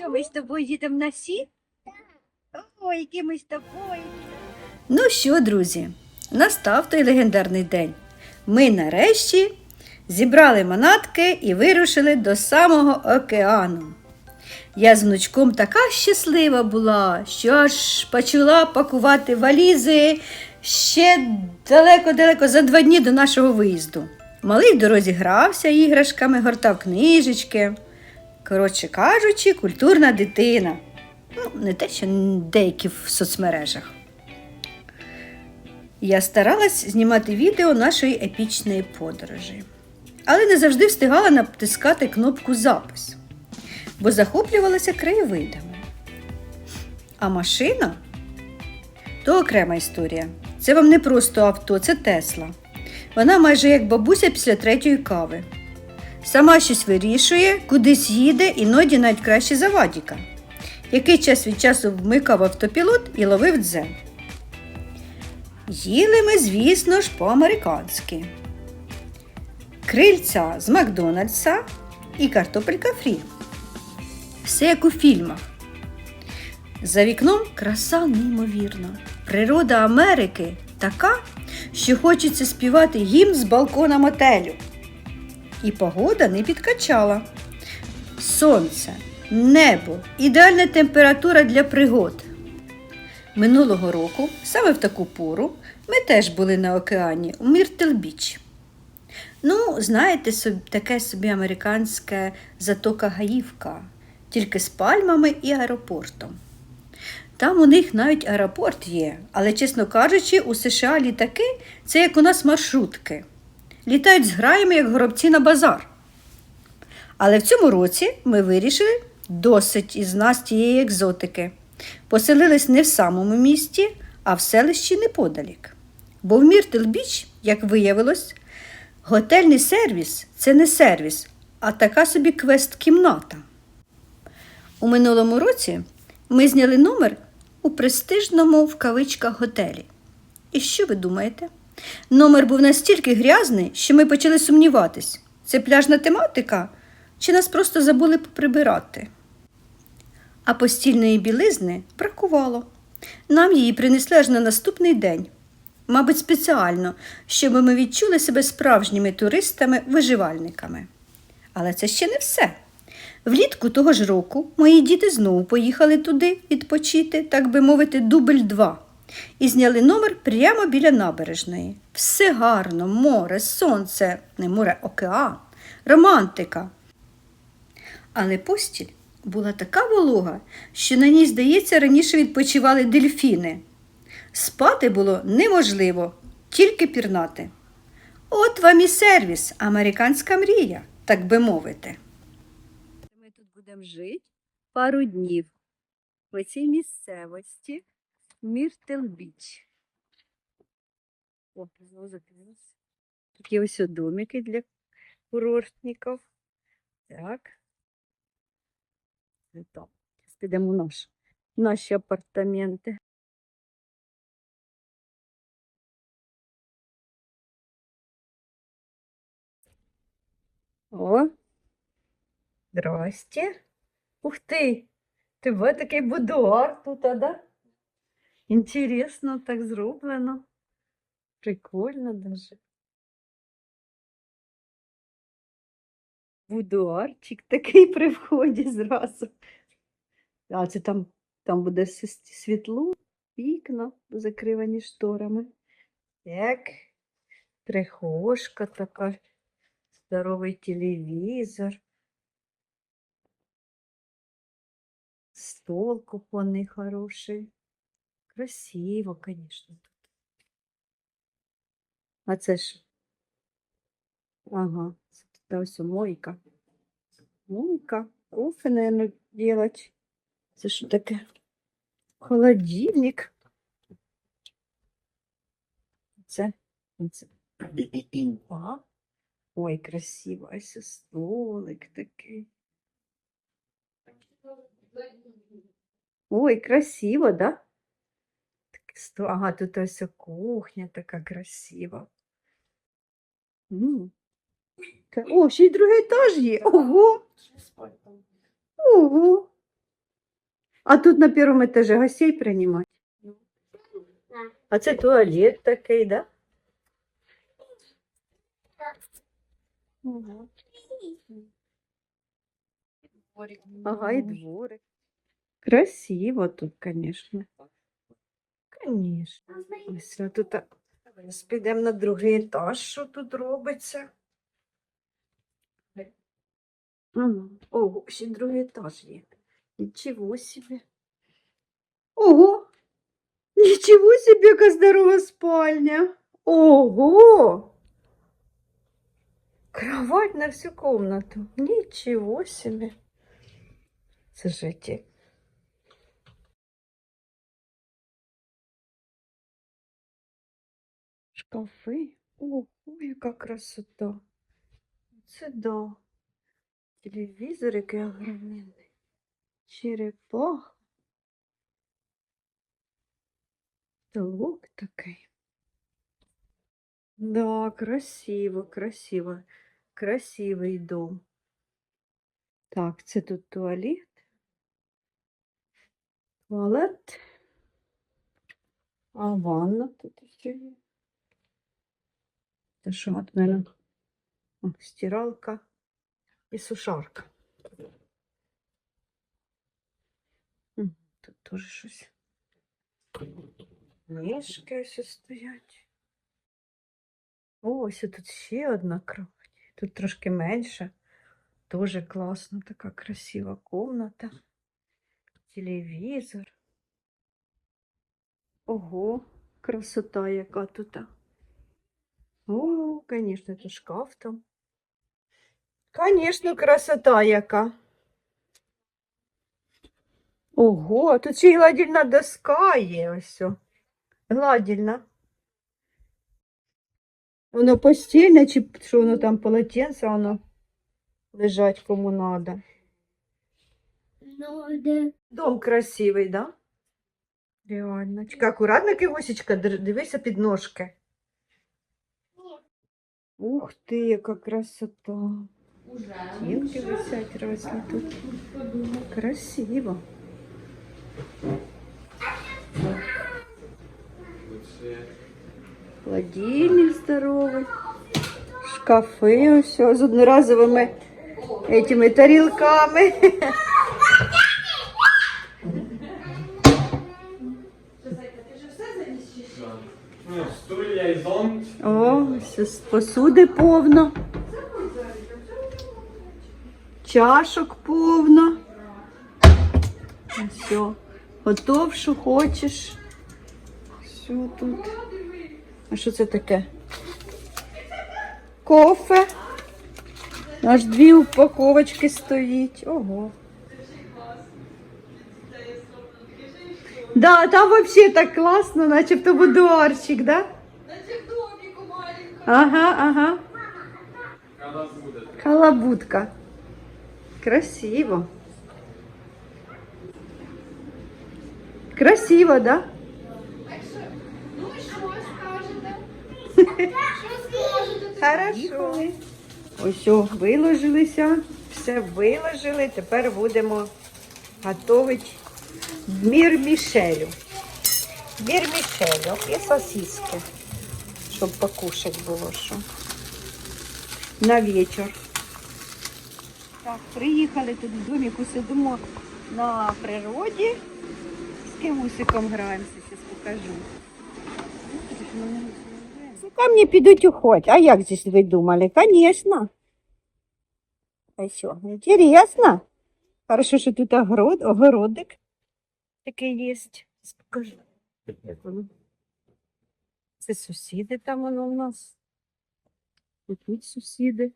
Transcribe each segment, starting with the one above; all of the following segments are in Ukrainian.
що ми з тобою їдемо на сі? Ой, які ми з тобою. Ну що, друзі, настав той легендарний день. Ми нарешті зібрали манатки і вирушили до самого океану. Я з внучком така щаслива була, що аж почала пакувати валізи ще далеко-далеко за два дні до нашого виїзду. Малий в дорозі грався іграшками, гортав книжечки. Коротше кажучи, культурна дитина. Ну, не те, що деякі в соцмережах. Я старалась знімати відео нашої епічної подорожі, але не завжди встигала натискати кнопку запис, бо захоплювалася краєвидами. А машина то окрема історія. Це вам не просто авто, це Тесла. Вона майже як бабуся після третьої кави. Сама щось вирішує, кудись їде, іноді навіть краще за Вадіка, який час від часу вмикав автопілот і ловив дзен. Їли ми, звісно ж, по-американськи. Крильця з Макдональдса і картопелька фрі. Все як у фільмах. За вікном краса неймовірна. Природа Америки така, що хочеться співати гімн з балкона мотелю. І погода не підкачала. Сонце, небо, ідеальна температура для пригод. Минулого року, саме в таку пору, ми теж були на океані у Міртл-Біч. Ну, знаєте, таке собі американське затока Гаївка, тільки з пальмами і аеропортом. Там у них навіть аеропорт є, але, чесно кажучи, у США літаки це як у нас маршрутки. Літають з граями, як горобці на базар. Але в цьому році ми вирішили досить із нас тієї екзотики. Поселились не в самому місті, а в селищі неподалік. Бо в Міртл-Біч, як виявилось, готельний сервіс це не сервіс, а така собі квест-кімната. У минулому році ми зняли номер у престижному в кавичках готелі. І що ви думаєте? Номер був настільки грязний, що ми почали сумніватись, це пляжна тематика, чи нас просто забули поприбирати. А постільної білизни бракувало. Нам її принесли аж на наступний день. Мабуть, спеціально, щоб ми відчули себе справжніми туристами-виживальниками. Але це ще не все. Влітку того ж року мої діти знову поїхали туди відпочити, так би мовити, дубль два. І зняли номер прямо біля набережної. Все гарно, море, сонце, не море, океан, романтика. Але постіль була така волога, що на ній, здається, раніше відпочивали дельфіни. Спати було неможливо, тільки пірнати. От вам і сервіс, американська мрія, так би мовити. Ми тут будемо жити пару днів в цій місцевості Міртл-Біч. О, знову закрилось. Такі ось домики для курортників. Так. Зараз підемо в наш, наші апартаменти. О, здрасте. Ух ти! Тебе такий будуар тут, а да? Інтересно так зроблено. Прикольно даже. Будуарчик такий при вході зразу. А це там, там буде світло, вікна закривані шторами. Так, прихожка така, здоровий телевізор. Стол кухонний хороший. Красиво, конечно, тут. А це ж. Ага, це тут ось мойка. Мойка. Кофе, наверное, делать. Це що таке? Холодильник. Це. це. Ой, красиво. Ось столик такий. Ой, красиво, да? Ага, тут ось кухня така красива. О, ще й другий етаж є. Ого! Ого! А тут на першому етажі гостей приймати? А це туалет такий, да? Ага. Ага, і дворик. Красиво тут, конечно. Конечно. Ось тут підемо на другий етаж, що тут робиться. Ого, ще другий етаж є. Нічого собі. Ого! Нічого собі, яка здорова спальня. Ого! Кровать на всю комнату. Ничего себе. Слушайте. Шкафи. Ого, яка красота. Це да. Телевізор який огромний. Черепах. Потолок такий. Да, красиво, красиво. Красивий дом. Так, це тут туалет. Туалет. А ванна тут ще є. Це що от мене? Стиралка і сушарка. Тут теж щось. Мішки ось стоять. О, ось тут ще одна кровать. Тут трошки менше. Тоже класно, така красива комната. Телевізор. Ого, красота яка тут. О, конечно, это шкаф там. Конечно, красота яка. Ого, тут ще й гладільна доска є ось. Гладільна. Воно постільне, чи що воно там полотенце, воно лежать кому надо. Ну. Дом красивий, да? Реально. Чекай, акуратно, кивосечка, дивися під ножки. Ух ти, яка красота. Стінки висять рослі тут. Красиво. Холодильник здоровий. Шкафи ось з одноразовими этими тарілками. стулья і зонт. О, посуди повно. Чашок повно. Все. Готов, що хочеш. Все тут. А що це таке? Кофе. Аж дві упаковочки стоїть. Ого. Да, там вообще так класно, начебто будуарчик, да? Ага, ага. Когда? Халабудка. Красиво. Красиво, да? Ну і що скажете? Що скажете? Хорошо. Ось о, виложилися, все виложили. Тепер будемо готувати мір мішелю. Мір мішелю і сосиски, щоб покушати було що. На вечір. Так, приїхали тут в доміку, сидимо на природі. З кимусиком граємося, зараз покажу. Камни підуть уходь. А як здесь ви думали? Конечно. А що, интересно. Хорошо, що тут огород, огородик такий є. Покажу. Як воно. Це сусіди там воно у нас. І тут сусіди.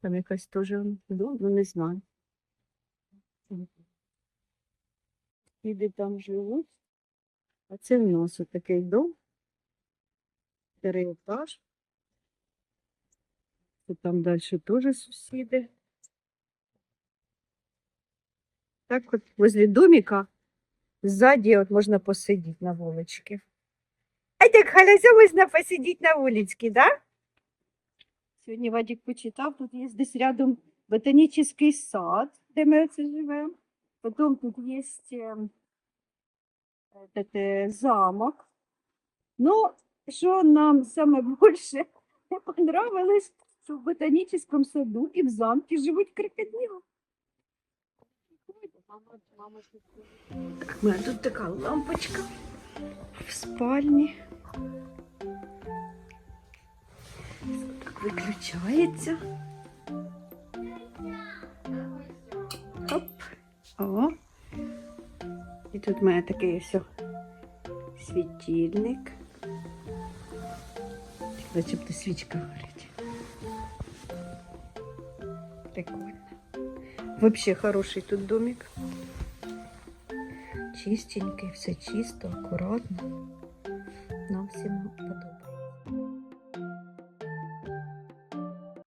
Там якась теж дом, ну не знаю. Сусіди там живуть. А це в нас отакий дом. Старий етаж. Це там далі теж сусіди. Так от возле домика сзади от можна посидіти на вуличці. А так халяся можна посидіти на вуличці, да? Сьогодні Вадик почитав, тут є десь рядом ботанічний сад, де ми оце живемо. Потім тут є е, замок. Ну, що нам саме більше понравилось, що в ботанічному саду і в замку живуть крокодили. Так, мене тут така лампочка в спальні. Так виключається. Оп. О. І тут мене такий ось світильник. Начебто свічка горить. Прикольно. Вообще хороший тут домик. Чистенький, все чисто, акуратно.